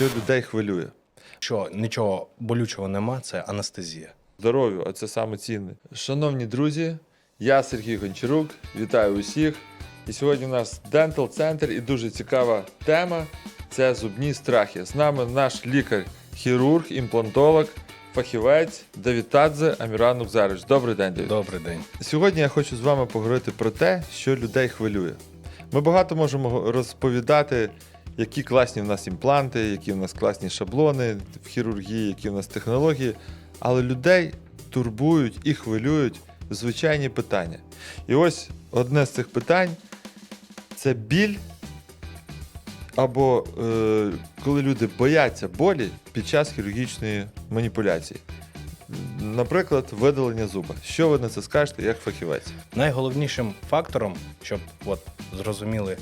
що людей хвилює. Що нічого болючого нема, це анестезія. Здоров'ю, а це саме цінне. Шановні друзі, я Сергій Гончарук, вітаю усіх. І сьогодні у нас Dental Center і дуже цікава тема це зубні страхи. З нами наш лікар-хірург, імплантолог, фахівець Давід Тадзе Аміран Нукзарович. Добрий день, Давід. Добрий день. Сьогодні я хочу з вами поговорити про те, що людей хвилює. Ми багато можемо розповідати, які класні в нас імпланти, які в нас класні шаблони в хірургії, які в нас технології, але людей турбують і хвилюють звичайні питання. І ось одне з цих питань це біль, або е, коли люди бояться болі під час хірургічної маніпуляції. Наприклад, видалення зуба. Що ви на це скажете як фахівець? Найголовнішим фактором, щоб от зрозуміли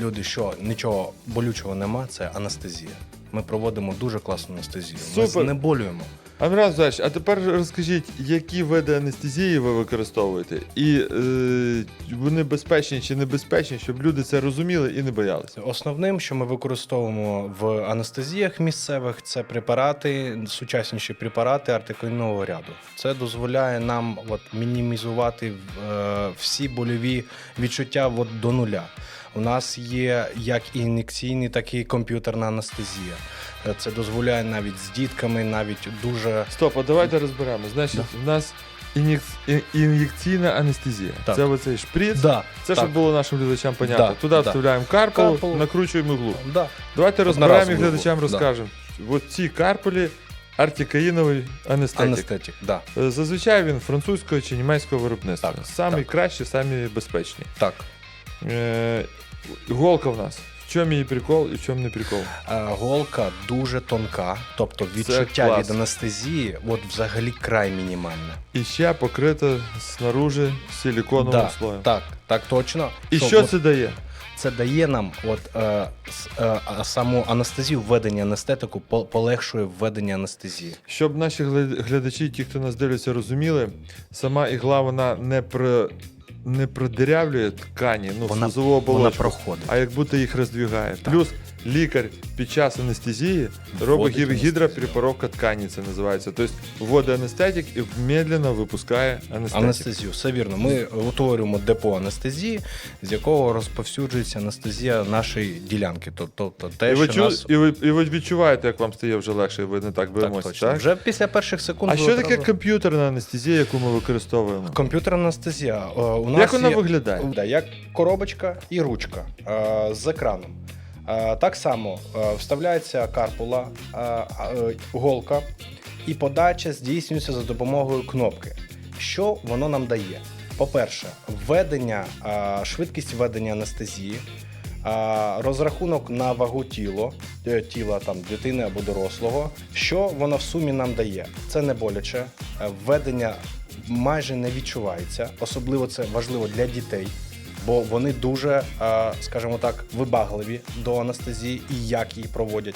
люди, що нічого болючого нема, це анестезія. Ми проводимо дуже класну анестезію. Ми Супер. знеболюємо. Амраз Зайч, а тепер розкажіть, які види анестезії ви використовуєте, і е, вони безпечні чи небезпечні, щоб люди це розуміли і не боялися. Основним, що ми використовуємо в анестезіях місцевих, це препарати, сучасніші препарати артикульного ряду. Це дозволяє нам от, мінімізувати е, всі больові відчуття от, до нуля. У нас є як ін'єкційні, так і комп'ютерна анестезія. Е, Це дозволяє навіть з дітками, навіть дуже Стоп, а давайте розберемо. Значить, в нас ін'єк... ін'єкційна анестезія. Так. Це оцей шприц. да, Це так. щоб було нашим глядачам понятно. Да, Туди да. вставляємо карпулу, Карпулу. накручуємо іглу. Да. Давайте розберемо і глядачам Да. розкажемо. От ці карпулі артикаїновий анестетик. Анестетик, да. Е, Зазвичай він французького чи німецького виробництва. Так, Самі так. кращі, самі безпечні. так. Е, Голка в нас. В чому її прикол і в чому не прикол? Е, Голка дуже тонка, тобто відчуття клас. від анестезії от взагалі край мінімальне. І ще покрита снаружи силіконовим Да, слоєм. так, так точно. І Що що от це дає? це дає нам от, е, с- е, а саму анестезію, введення анестетику по- полегшує введення анестезії. Щоб наші гля- глядачі, ті, хто нас дивляться, розуміли, сама ігла вона не про не продирявлює ткані, ну, Вона- оболочку, проходить. а як будто їх роздвігає. Так. Плюс лікар під час анестезії робить гід- анестезію. ткані, це називається. Тобто вводить анестетик і медленно випускає анестетик. Анестезію, все вірно. Ми утворюємо депо анестезії, з якого розповсюджується анестезія нашої ділянки. Тобто те, І ви, що чу... нас і, ви, і ви відчуваєте, як вам стає вже легше, і ви не так так, боїмося, точно. так? вже після перших секунд. А ви що таке одразу- комп'ютерна анестезія, яку ми використовуємо? Комп'ютерна анестезія. Е, У нас Як вона є... виглядає? Да, як коробочка і ручка е, з екраном. Е, так само е, вставляється карпула, е, голка, і подача здійснюється за допомогою кнопки. Що воно нам дає? По-перше, введення, швидкість введення анестезії, розрахунок на вагу тіло, тіла там, дитини або дорослого. Що воно в сумі нам дає? Це не боляче, введення майже не відчувається. Особливо це важливо для дітей, бо вони дуже, е, скажімо так, вибагливі до анестезії і як її проводять.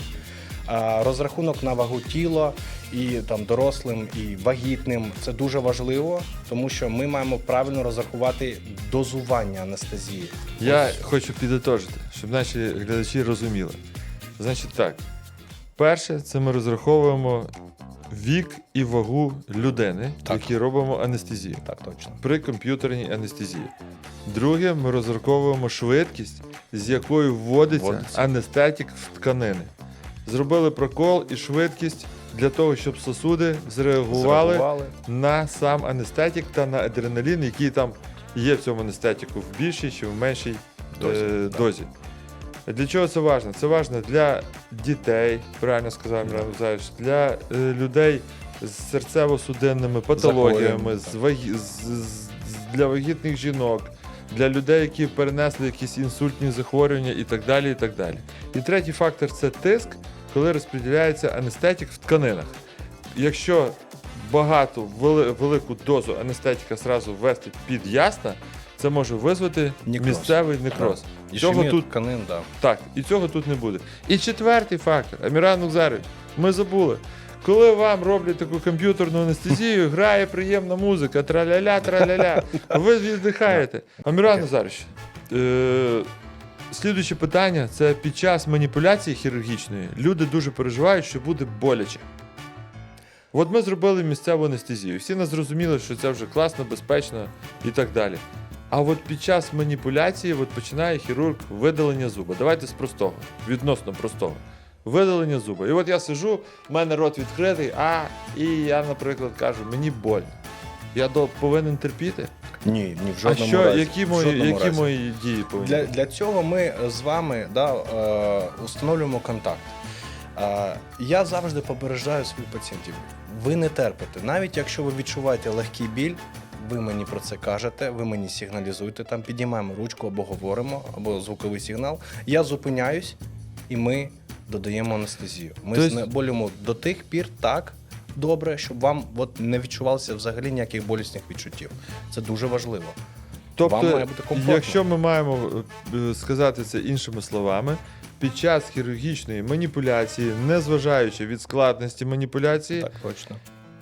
Е, Розрахунок на вагу тіла і там дорослим, і вагітним це дуже важливо, тому що ми маємо правильно розрахувати дозування анестезії. Я Ось. хочу підітожити, щоб наші глядачі розуміли. Значить так, перше, це ми розраховуємо вік і вагу людини, Так. які робимо анестезію Так точно. при комп'ютерній анестезії. Друге, ми розраховуємо швидкість, з якою вводиться Вводиться. анестетик в тканини. Зробили прокол і швидкість для того, щоб сосуди зреагували Зреагували. на сам анестетик та на адреналін, який там є в цьому анестетику в більшій чи в меншій Дозі, дозі. так. дозі. Для чого це важливо? Це важливо для дітей, правильно сказав Мирон Михайлович, для е, людей з серцево-судинними патологіями, з вагі... з, з- для вагітних жінок, для людей, які перенесли якісь інсультні захворювання і так далі. І так далі. І третій фактор це тиск, коли розподіляється анестетик в тканинах. Якщо багато вели- велику дозу анестетика зразу ввести під ясна, це може визвати Некроз. місцевий некроз. І Цього Цього тут тканин, да. так, і цього тут не буде. І четвертий фактор, Аміран Нукзарович, ми забули. Коли вам роблять таку комп'ютерну анестезію, грає приємна музика, траля-ля, траля-ля, ви віддихаєте. Аміран Назарович, е- слідуюче питання це під час маніпуляції хірургічної люди дуже переживають, що буде боляче. От ми зробили місцеву анестезію. Всі нас зрозуміли, що це вже класно, безпечно і так далі. А от під час маніпуляції от починає хірург видалення зуба. Давайте з простого, відносно простого. Видалення зуба. І от я сижу, в мене рот відкритий, а і я, наприклад, кажу, мені больно. Я до, повинен терпіти. Ні, ні, в А що, разі. які, в мої, жодному які разі. мої дії повинні? Для, бути? для цього ми з вами да, е, установлюємо контакт. Е, я завжди попереджаю своїх пацієнтів. Ви не терпите. Навіть якщо ви відчуваєте легкий біль, ви мені про це кажете, ви мені сигналізуєте, там підіймаємо ручку або говоримо, або звуковий сигнал. Я зупиняюсь і ми додаємо анестезію. Ми Тобто- знеболюємо до тих пір так добре, щоб вам от, не відчувалося взагалі ніяких болісних відчуттів. Це дуже важливо. Тобто, Вам має бути комфортно. якщо ми маємо е, сказати це іншими словами, під час хірургічної маніпуляції, незважаючи від складності маніпуляції, Так, точно.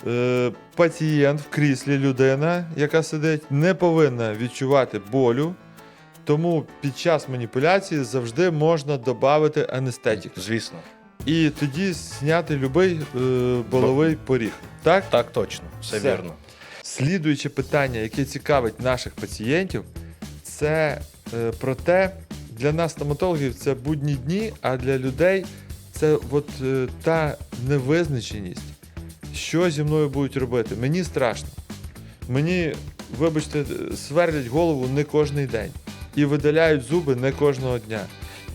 Е, пацієнт в кріслі людина, яка сидить, не повинна відчувати болю. Тому під час маніпуляції завжди можна додати анестетик. Звісно. І тоді зняти будь-який е, боловий поріг. Так? Так, точно, все, Все. вірно. Слідуюче питання, яке цікавить наших пацієнтів, це е, про те, для нас, стоматологів, це будні дні, а для людей це от е, та невизначеність, що зі мною будуть робити. Мені страшно. Мені, вибачте, сверлять голову не кожний день і видаляють зуби не кожного дня.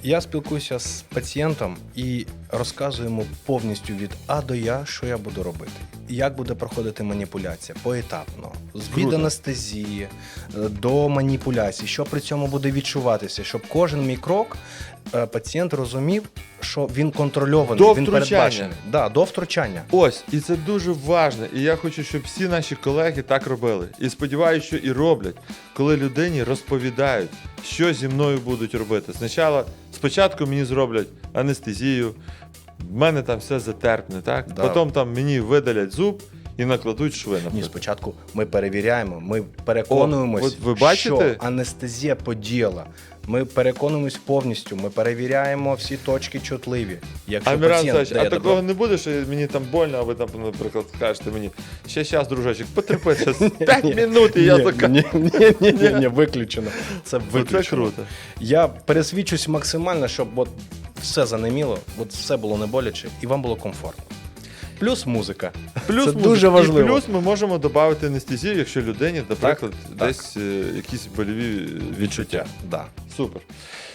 Я спілкуюся з пацієнтом і розказую йому повністю від А до Я, що я буду робити. Як буде проходити маніпуляція поетапно, з від анестезії е, до маніпуляції, що при цьому буде відчуватися, щоб кожен мій крок е, пацієнт розумів, що він контрольований, До він передбачений. Да, до втручання. Ось, і це дуже важливо. І я хочу, щоб всі наші колеги так робили. І сподіваюся, що і роблять, коли людині розповідають, що зі мною будуть робити. Спочатку, спочатку мені зроблять анестезію, в мене там все затерпне, так? Да. Потім там мені видалять зуб і накладуть шви. Ні, наприклад. спочатку ми перевіряємо, ми переконуємось, от ви бачите? що анестезія подіяла. Ми переконуємось повністю, ми перевіряємо всі точки чутливі. Якщо А пацієнт дає а добро- такого не буде, що мені там больно, а ви там, наприклад, скажете мені, ще щас, дружочок, потерпи, зараз 5 Ні, минут, і я ні, така. ні, ні, ні, ні, ні, виключено. Це Це виключено. круто. Я пересвідчусь максимально, щоб от все занеміло, от все було не боляче і вам було комфортно. Плюс музика. Плюс Це музика. дуже важливо. І плюс ми можемо додати анестезію, якщо людині, наприклад, так. десь е, якісь боліві відчуття. Да. Супер.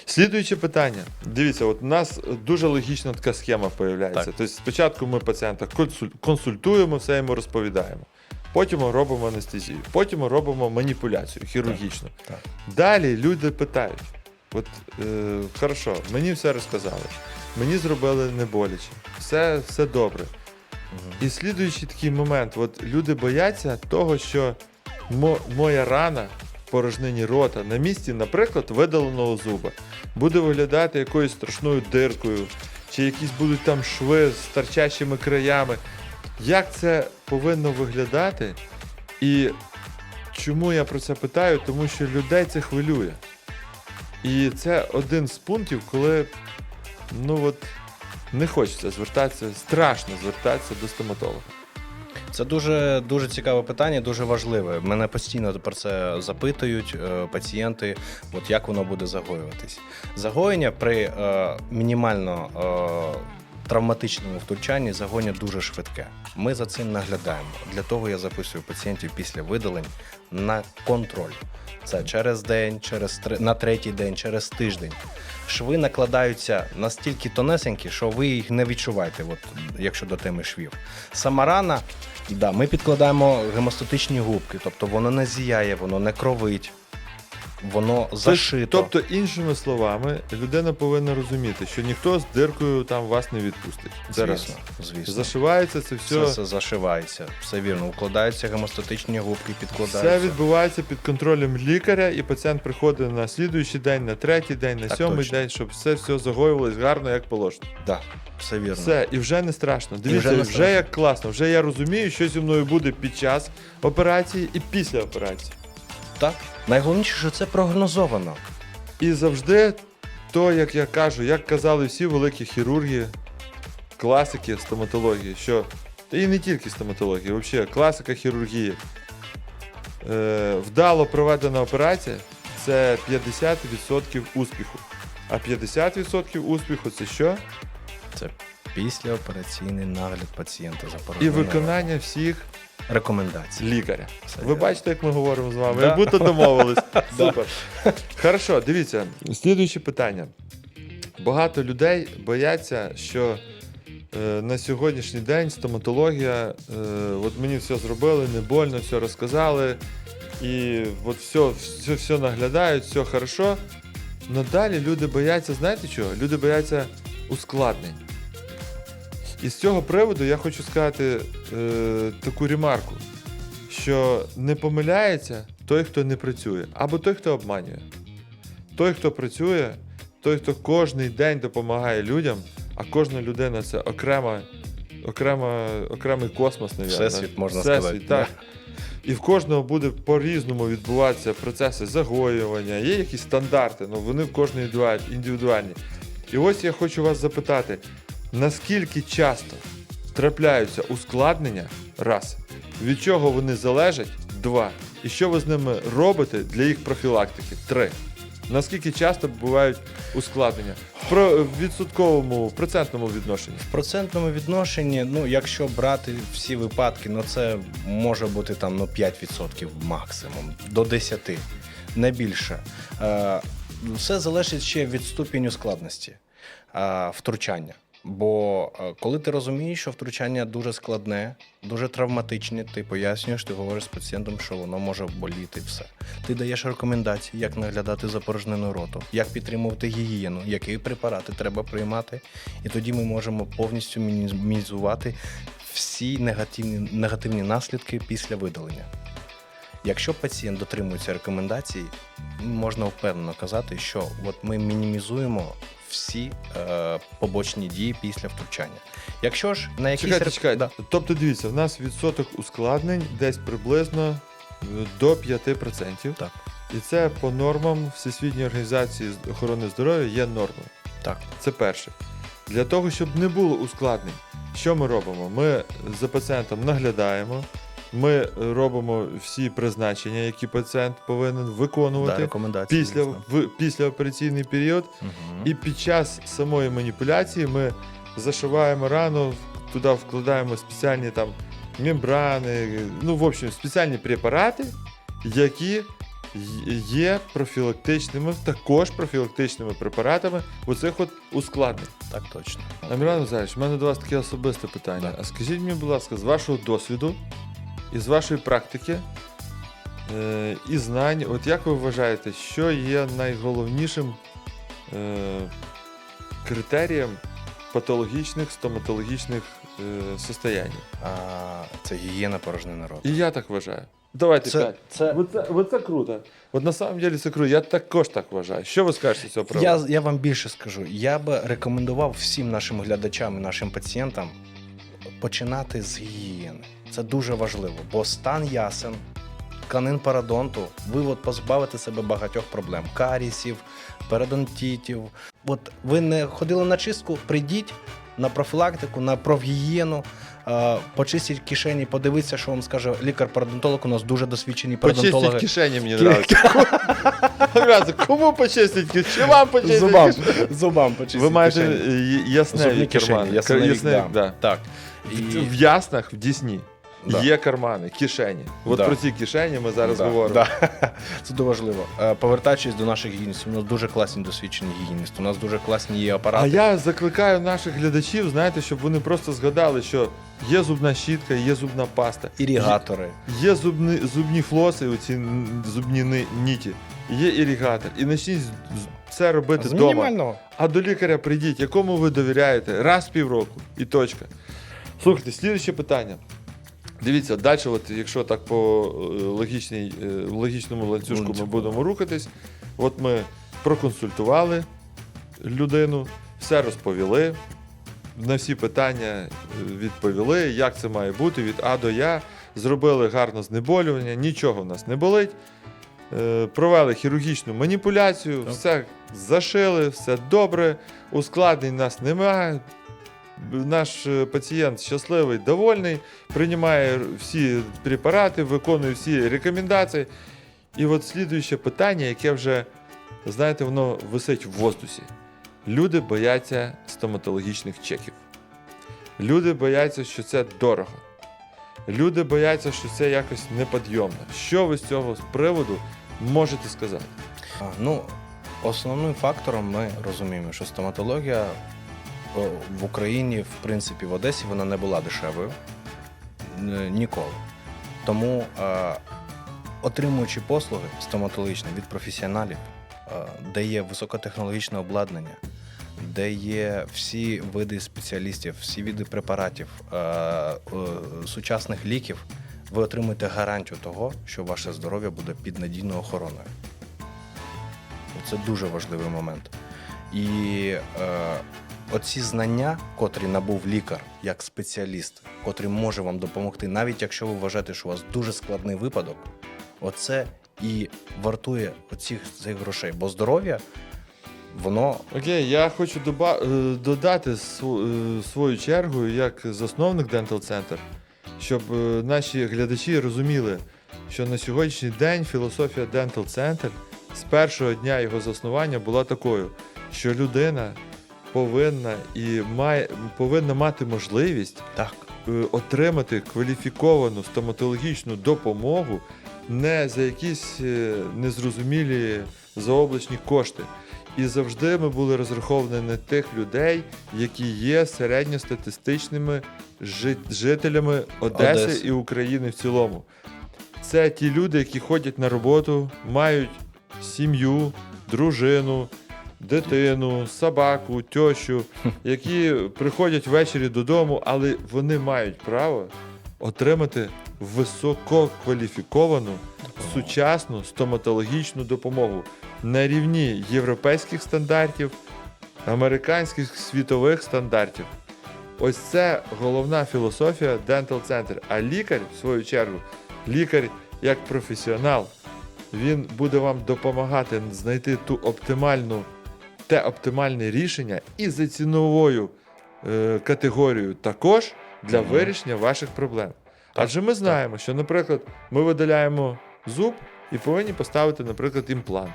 Слідуюче питання. Дивіться, от у нас дуже логічна така схема появляється. Так. Тобто спочатку ми пацієнта консуль- консультуємо, все йому розповідаємо. Потім ми робимо анестезію, потім ми робимо маніпуляцію хірургічну. Так. Далі люди питають: от е, хорошо, мені все розказали, мені зробили не боляче, все, все добре. І слідуючий такий момент: от люди бояться того, що мо- моя рана в порожнині рота на місці, наприклад, видаленого зуба, буде виглядати якоюсь страшною диркою, чи якісь будуть там шви з торчащими краями. Як це повинно виглядати? І чому я про це питаю? Тому що людей це хвилює. І це один з пунктів, коли ну от не хочеться звертатися, страшно звертатися до стоматолога. Це дуже дуже цікаве питання, дуже важливе. Мене постійно про це запитують е, пацієнти, от як воно буде загоюватись. Загоєння при е, мінімально е, травматичному втручанні загоєння дуже швидке. Ми за цим наглядаємо. Для того я записую пацієнтів після видалень на контроль. Це через день, через три- на третій день, через тиждень. Шви накладаються настільки тонесенькі, що ви їх не відчуваєте, от, якщо до теми швів. Сама рана, да, ми підкладаємо гемостатичні губки, тобто воно не зіяє, воно не кровить, воно зашито. Тобто, іншими словами, людина повинна розуміти, що ніхто з диркою там вас не відпустить. Це раз. звісно, звісно. Зашивається це все. Все, все зашивається, все вірно. Укладаються гемостатичні губки, Все підкладаються. відбувається під контролем лікаря, і пацієнт приходить на слідуючий день, на третій день, на Так сьомий точно. день, щоб все все загоювалось гарно, як положено. Да, все вірно. Все, і вже не страшно. Дивіться, вже вже, не страшно. як класно. Вже я розумію, що зі мною буде під час операції і після операції. Так. Найголовніше, що це прогнозовано. І завжди то, як я кажу, як казали всі великі хірурги, класики стоматології, що та і не тільки стоматології, взагалі класика хірургії. Е, вдало проведена операція це 50% успіху. А 50% успіху це що? Це післяопераційний нагляд пацієнта за І виконання всіх рекомендацій. лікаря. Все Ви вірно. бачите, як ми говоримо з вами? Да. Як будто домовились. Супер. Хорошо, дивіться, слідуюче питання. Багато людей бояться, що е, на сьогоднішній день стоматологія, е, от мені все зробили, не больно, все розказали, і от все, все, все наглядають, все хорошо. Но далі люди бояться, знаєте чого? Люди бояться ускладнень. І з цього приводу я хочу сказати е, таку ремарку, що не помиляється той, хто не працює, або той, хто обманює. Той, хто працює, той, хто кожний день допомагає людям, а кожна людина це окрема, окрема, окремий космос, навіть. Всесвіт, можна сказати, Так. І в кожного буде по-різному відбуватися процеси загоювання, є якісь стандарти, але вони в кожної індивідуальні. І ось я хочу вас запитати, наскільки часто трапляються ускладнення, раз, від чого вони залежать, два, і що ви з ними робите для їх профілактики, три. Наскільки часто бувають ускладнення в відсотковому, в процентному відношенні? В процентному відношенні, ну якщо брати всі випадки, ну це може бути там ну, 5% максимум, до 10%, не більше. Е, все залежить ще від ступеню складності е, втручання. Бо е, коли ти розумієш, що втручання дуже складне, дуже травматичне, ти пояснюєш, ти говориш з пацієнтом, що воно може боліти все. Ти даєш рекомендації, як наглядати за порожниною роту, як підтримувати гігієну, які препарати треба приймати, і тоді ми можемо повністю мінімізувати всі негативні, негативні наслідки після видалення. Якщо пацієнт дотримується рекомендацій, можна впевнено казати, що от ми мінімізуємо всі е, побочні дії після втручання. Якщо ж на якісь Чекайте, чекайте. Да. Тобто, дивіться, в нас відсоток ускладнень десь приблизно е, до 5%. Так. І це по нормам Всесвітньої організації з- охорони здоров'я є нормою. Так. Це перше. Для того, щоб не було ускладнень, що ми робимо? Ми за пацієнтом наглядаємо, ми робимо всі призначення, які пацієнт повинен виконувати рекомендації. після, в, післяопераційний період. Мгм. І під час самої маніпуляції ми зашиваємо рану, туди вкладаємо спеціальні там мембрани, ну, в общем, спеціальні препарати, які є профілактичними, також профілактичними препаратами оцих от ускладнень. Так точно. Аміран Назарович, у мене до вас таке особисте питання. Так. А скажіть мені, будь ласка, з вашого досвіду і з вашої практики е, і знань, от як ви вважаєте, що є найголовнішим е, критерієм патологічних стоматологічних е, состоянь? А, це гігієна порожнини роту. І я так вважаю. Давайте Це, п'ять. це, Оце, оце круто. От на самом деле це круто. Я також так вважаю. Що ви скажете з цього приводу? я, я вам більше скажу. Я би рекомендував всім нашим глядачам і нашим пацієнтам починати з гігієни. Це дуже важливо, бо стан ясен, тканин парадонту, ви от позбавите себе багатьох проблем: карісів, передонтітів. От ви не ходили на чистку, прийдіть на профілактику, на профгігієну. Почистіть кишені, подивіться, що вам скаже лікар-парадонтолог. У нас дуже досвідчені Почистіть парадонтологи. кишені мені нравиться. Кому почистить кишені? Чи вам почистить Зубам, зубам почистіть Ви маєте е, Ясневі, да. да. Так. В яснах, в Дісні Да. є кармани, кишені. От Да. про ці кишені ми зараз Да, говоримо. Да. Це дуже важливо. Е, Повертаючись до наших гігієністів, у нас дуже класні досвідчені гігієністи, у нас дуже класні є апарати. А я закликаю наших глядачів, знаєте, щоб вони просто згадали, що є зубна щітка, є зубна паста, Ірігатори. є зубні, зубні флоси, оці зубні ніті, є іригатор. І почніть це робити вдома. А до лікаря прийдіть, якому ви довіряєте, раз в півроку і точка. Слухайте, слідуюче питання. Дивіться, далі, от, якщо так по е, логічній, е, логічному ланцюжку ми будемо рухатись, от ми проконсультували людину, все розповіли, на всі питання е, відповіли, як це має бути від А до Я. Зробили гарне знеболювання, нічого в нас не болить. провели хірургічну маніпуляцію, Так. все зашили, все добре, ускладнень у нас немає. Наш е, пацієнт щасливий, довольний, приймає всі препарати, виконує всі рекомендації. І от слідуюче питання, яке вже, знаєте, воно висить в воздусі. Люди бояться стоматологічних чеків. Люди бояться, що це дорого. Люди бояться, що це якось неподйомно. Що ви з цього приводу можете сказати? Ну, основним фактором ми розуміємо, що стоматологія в Україні, в принципі, в Одесі вона не була дешевою ніколи. Тому, е, отримуючи послуги стоматологічні від професіоналів, е, де є високотехнологічне обладнання, де є всі види спеціалістів, всі види препаратів, е, е, сучасних ліків, ви отримуєте гарантію того, що ваше здоров'я буде під надійною охороною. Це дуже важливий момент. І е, оці знання, котрі набув лікар як спеціаліст, котрий може вам допомогти, навіть якщо ви вважаєте, що у вас дуже складний випадок, оце і вартує оцих цих грошей. Бо здоров'я, воно Окей, я хочу доба- е, додати е, свою чергу як засновник Dental Center, щоб е, наші глядачі розуміли, що на сьогоднішній день філософія Dental Center з першого дня його заснування була такою, що людина повинна і має повинна мати можливість так. е, отримати кваліфіковану стоматологічну допомогу не за якісь е, незрозумілі заоблачні кошти. І завжди ми були розраховані на тих людей, які є середньостатистичними жителями Одеси, Одеси. і України в цілому. Це ті люди, які ходять на роботу, мають сім'ю, дружину, дитину, собаку, тещу, які приходять ввечері додому, але вони мають право отримати висококваліфіковану сучасну стоматологічну допомогу на рівні європейських стандартів, американських світових стандартів. Ось це головна філософія Dental Center. А лікар, в свою чергу, лікар як професіонал, він буде вам допомагати знайти ту оптимальну, те оптимальне рішення і за ціновою е, категорією також для Мгм. вирішення ваших проблем. Адже ми знаємо, що, наприклад, ми видаляємо зуб і повинні поставити, наприклад, імплант.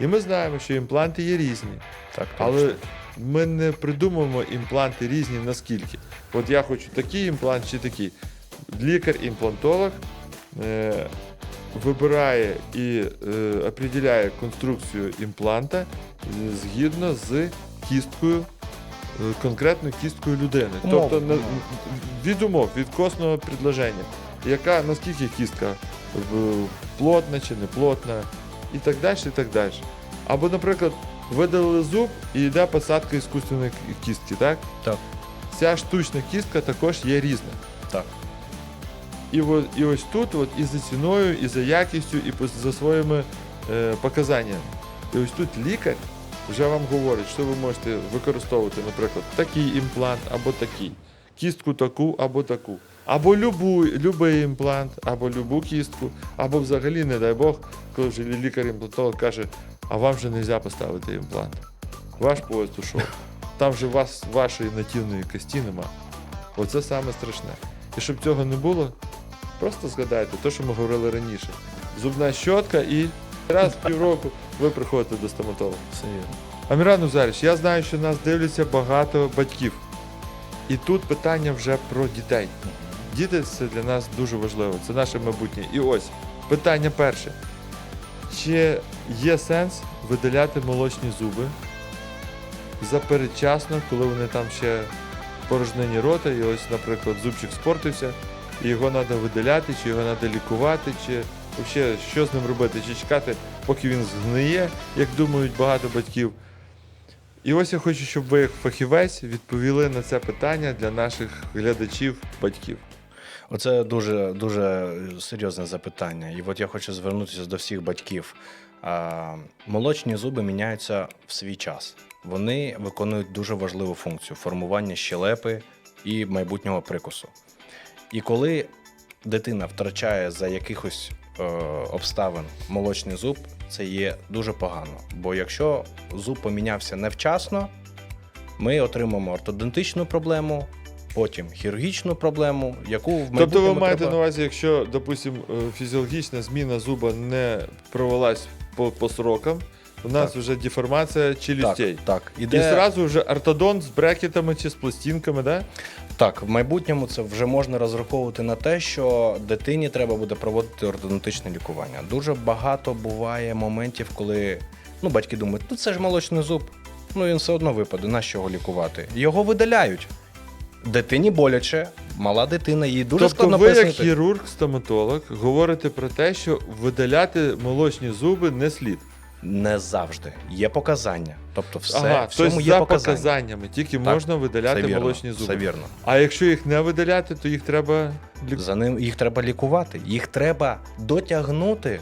І ми знаємо, що імпланти є різні. Так, Але точно. ми не придумуємо імпланти різні наскільки. От я хочу такий імплант чи такий. Лікар-імплантолог е, вибирає і е, определяє конструкцію імпланта е, згідно з кісткою, е, конкретною кісткою людини. Умов, тобто на, від умов, від костного предложення, яка наскільки кістка плотна чи не плотна, і так далі, і так далі. Або, наприклад, видалили зуб і йде посадка іскусственної кістки, так? Так. Ця штучна кістка також є різна. Так. І, о- і ось тут, от, і за ціною, і за якістю, і за своїми е, показаннями. І ось тут лікар вже вам говорить, що ви можете використовувати, наприклад, такий імплант або такий, кістку таку або таку. Або любу, любий імплант, або любу кістку, або взагалі, не дай Бог, коли вже лікар-імплантолог каже, а вам вже не можна поставити імплант. Ваш поїзд ушов. Там же вас, вашої нативної кості нема. Оце саме страшне. І щоб цього не було, просто згадайте те, що ми говорили раніше. Зубна щотка і раз в півроку ви приходите до стоматолога. Аміран Назарич, я знаю, що нас дивляться багато батьків. І тут питання вже про дітей. Діти це для нас дуже важливо, це наше майбутнє. І ось питання перше. Чи є сенс видаляти молочні зуби запередчасно, коли вони там ще порожнині рота, і ось, наприклад, зубчик спортився, і його треба видаляти, чи його треба лікувати, чи взагалі що з ним робити, чи чекати, поки він згниє, як думають багато батьків. І ось я хочу, щоб ви, як фахівець, відповіли на це питання для наших глядачів, батьків. Оце дуже дуже серйозне запитання. І от я хочу звернутися до всіх батьків. Молочні зуби міняються в свій час. Вони виконують дуже важливу функцію формування щелепи і майбутнього прикусу. І коли дитина втрачає за якихось е, обставин молочний зуб це є дуже погано. Бо якщо зуб помінявся невчасно, ми отримаємо ортодонтичну проблему, потім хірургічну проблему, яку в майбутньому Тобто ви маєте треба... на увазі, якщо, допустим, е, фізіологічна зміна зуба не провелась по, по срокам, у нас Так. вже деформація челюстей. Так, так. І Іде... зразу вже ортодонт з брекетами чи з пластинками, да? Так, в майбутньому це вже можна розраховувати на те, що дитині треба буде проводити ортодонтичне лікування. Дуже багато буває моментів, коли ну, батьки думають, ну це ж молочний зуб, ну він все одно випаде, на що його лікувати? Його видаляють. Дитині боляче, мала дитина, їй дуже тобто складно ви, як хірург, стоматолог, говорите про те, що видаляти молочні зуби не слід. Не завжди. Є показання. Тобто, все ага, всьому тобто є за показання. показаннями тільки Так, можна видаляти вірно, молочні зуби. Все вірно. А якщо їх не видаляти, то їх треба лікувати. За ним їх треба лікувати. Їх треба дотягнути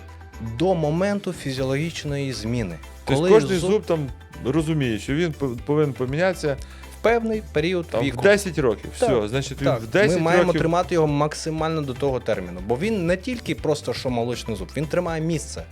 до моменту фізіологічної зміни. Тобто кожен зуб... там розуміє, що він повинен помінятися в певний період там, віку. в 10 років. Так, Все, значить, він Так, в 10 ми маємо років тримати його максимально до того терміну, бо він не тільки просто що молочний зуб, він тримає місце.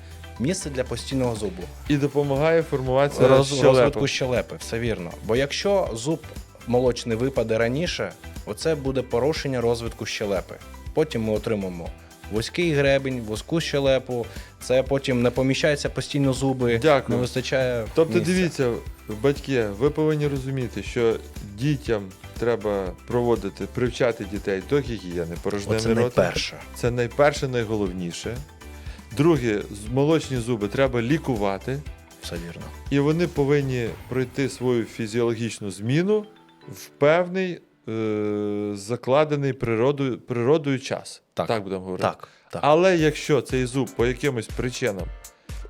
Місце для постійного зубу. і допомагає формуватися Роз, щелепи. розвитку щелепи, все вірно. Бо якщо зуб молочний випаде раніше, оце буде порушення розвитку щелепи. Потім ми отримаємо вузький гребень, вузьку щелепу, це потім не поміщаються постійно зуби, Дякую. не вистачає. Тобто, місця. дивіться, батьки, ви повинні розуміти, що дітям треба проводити, привчати дітей до гігієни рота. найперше. Це найперше, найголовніше. Друге, молочні зуби треба лікувати, Все вірно. і вони повинні пройти свою фізіологічну зміну в певний е- закладений природою, природою час. Так. будемо говорити. Так, так. Але якщо цей зуб по якимось причинам,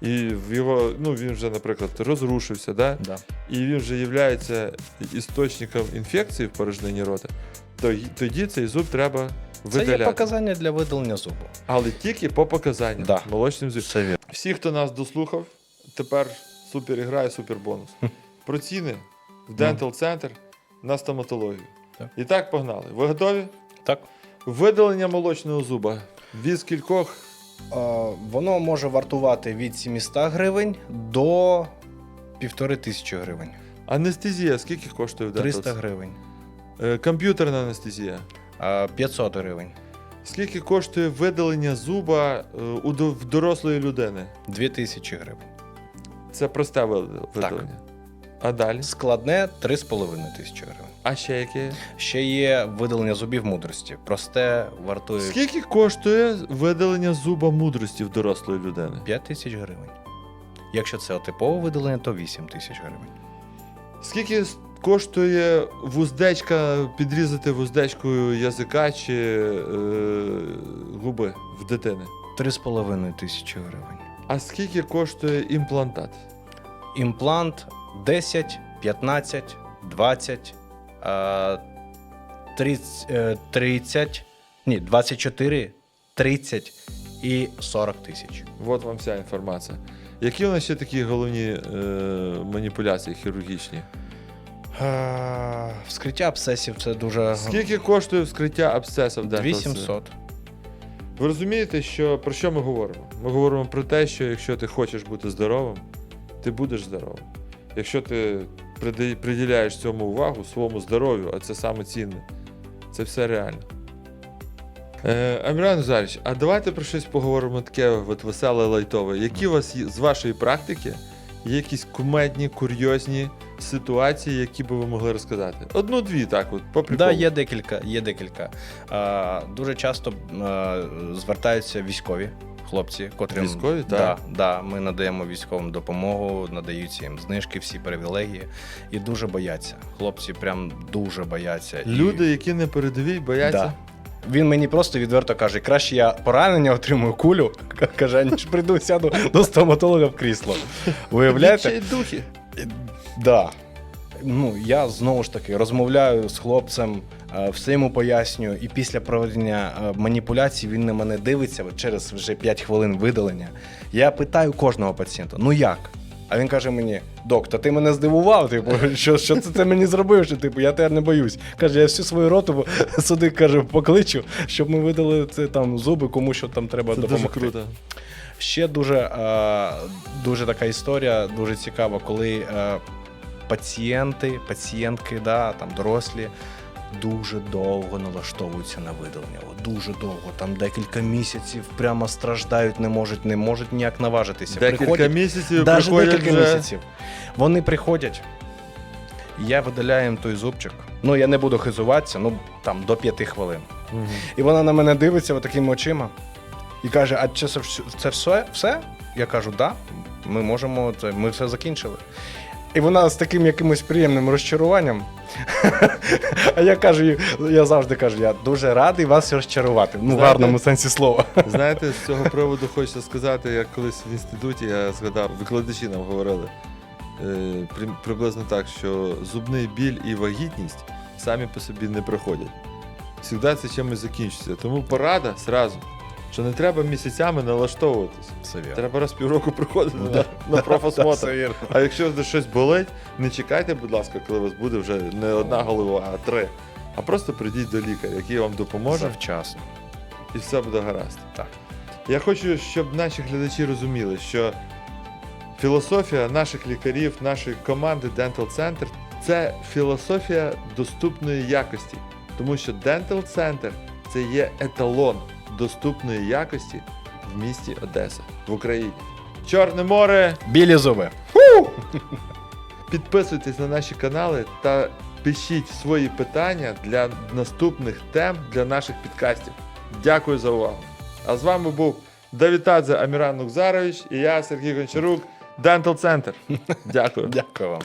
і в його, ну він вже, наприклад, розрушився, да? Да. і він вже є істочником інфекції в порожнині рота, тоді цей зуб треба Це є показання для видалення зубу. Але тільки по показанням Да. молочним зубом. Всі, хто нас дослухав, тепер супер ігра і супер бонус. Про ціни в Dental Center на стоматологію. Так. І так погнали. Ви готові? Так. Видалення молочного зуба від скількох Воно може вартувати від 700 гривень до півтори тисячі гривень. анестезія, скільки коштує в 300 гривень. Е, Комп'ютерна анестезія. Е, 500 гривень. Скільки коштує видалення зуба е, у до- в дорослої людини? 2000 гривень. Це просте вид- видалення. А далі? Складне 3,5 тисячі гривень. А ще яке? Ще є видалення зубів мудрості. Просте вартує Скільки коштує видалення зуба мудрості в дорослої людини? 5 тисяч гривень. Якщо це типове видалення, то 8 тисяч гривень. Скільки с- коштує вуздечка, підрізати вуздечкою язика чи е, губи в дитини? 3,5 тисячі гривень. А скільки коштує імплантат? Імплант 10, 15, 20, е, 30, е, 30, ні, 24, 30 і 40 тисяч. От вам вся інформація. Які у нас ще такі головні е, маніпуляції хірургічні? Е, Вскриття абсцесів це дуже Скільки коштує вскриття абсцеса в Dental 2700. Ви розумієте, що про що ми говоримо? Ми говоримо про те, що якщо ти хочеш бути здоровим, ти будеш здоровим. Якщо ти приди- приділяєш цьому увагу, своєму здоров'ю, а це саме цінне, це все реально. Е, Аміран Назарович, а давайте про щось поговоримо таке от веселе, лайтове. Які у вас є, з вашої практики є якісь кумедні, курйозні ситуації, які би ви могли розказати? Одну-дві, так, от, по приколу. Да, є декілька. Є декілька. А, дуже часто а, звертаються військові хлопці, котрим Військові, так? Да, да, ми надаємо військовим допомогу, надаються їм знижки, всі привілегії, і дуже бояться. Хлопці прям дуже бояться. І- Люди, які не передові, бояться. Да. Він мені просто відверто каже: краще я поранення отримую кулю, каже, ніж прийду сяду до стоматолога в крісло. Виявляєте? Духи. Да. Ну, я знову ж таки розмовляю з хлопцем, е, все йому пояснюю, і після проведення е, маніпуляцій він на мене дивиться через вже 5 хвилин видалення. Я питаю кожного пацієнта: ну як? А він каже мені: док, та ти мене здивував, типу, що, що це ти мені зробив? Що, типу, я тебе не боюсь. Каже, я всю свою роту сюди каже, покличу, щоб ми видали це там зуби, кому що там треба Це дуже допомогти. круто. Ще дуже, е, дуже така історія, дуже цікава, коли пацієнти, пацієнтки, да, там дорослі. Дуже довго налаштовуються на видалення. Дуже довго, там декілька місяців прямо страждають, не можуть, не можуть ніяк наважитися. Декілька Приходять, місяців Даже приходять декілька вже... місяців. Вони приходять. Я видаляю їм той зубчик. Ну, я не буду хизуватися, ну там до п'яти хвилин. Мгм. І вона на мене дивиться такими очима і каже: А це, все- це все? все? Я кажу, да, ми можемо, це, ми все закінчили. І вона з таким якимось приємним розчаруванням. А я кажу, я завжди кажу, я дуже радий вас розчарувати. Ну, в Знаєте- гарному сенсі слова. Знаєте, з цього приводу хочеться сказати, як колись в інституті я згадав, викладачі нам говорили е, при- приблизно так, що зубний біль і вагітність самі по собі не проходять. Завжди це чимось закінчиться. Тому порада зразу, що не треба місяцями налаштовуватися. Все вірно. Треба раз півроку приходити Ну, на, да. на профосмотр. Все вірно. А якщо десь щось болить, не чекайте, будь ласка, коли у вас буде вже не одна голова, а три. А просто прийдіть до лікаря, який вам допоможе, Завчасно. і все буде гаразд. Так. Я хочу, щоб наші глядачі розуміли, що філософія наших лікарів, нашої команди Dental Center це філософія доступної якості. Тому що Dental Center це є еталон доступної якості в місті Одеса в Україні. Чорне море! Білі зуби. Підписуйтесь на наші канали та пишіть свої питання для наступних тем для наших підкастів. Дякую за увагу. А з вами був Давітадзе Аміран Нукзарович і я, Сергій Гончарук, Dental Center. Дякую. Дякую вам.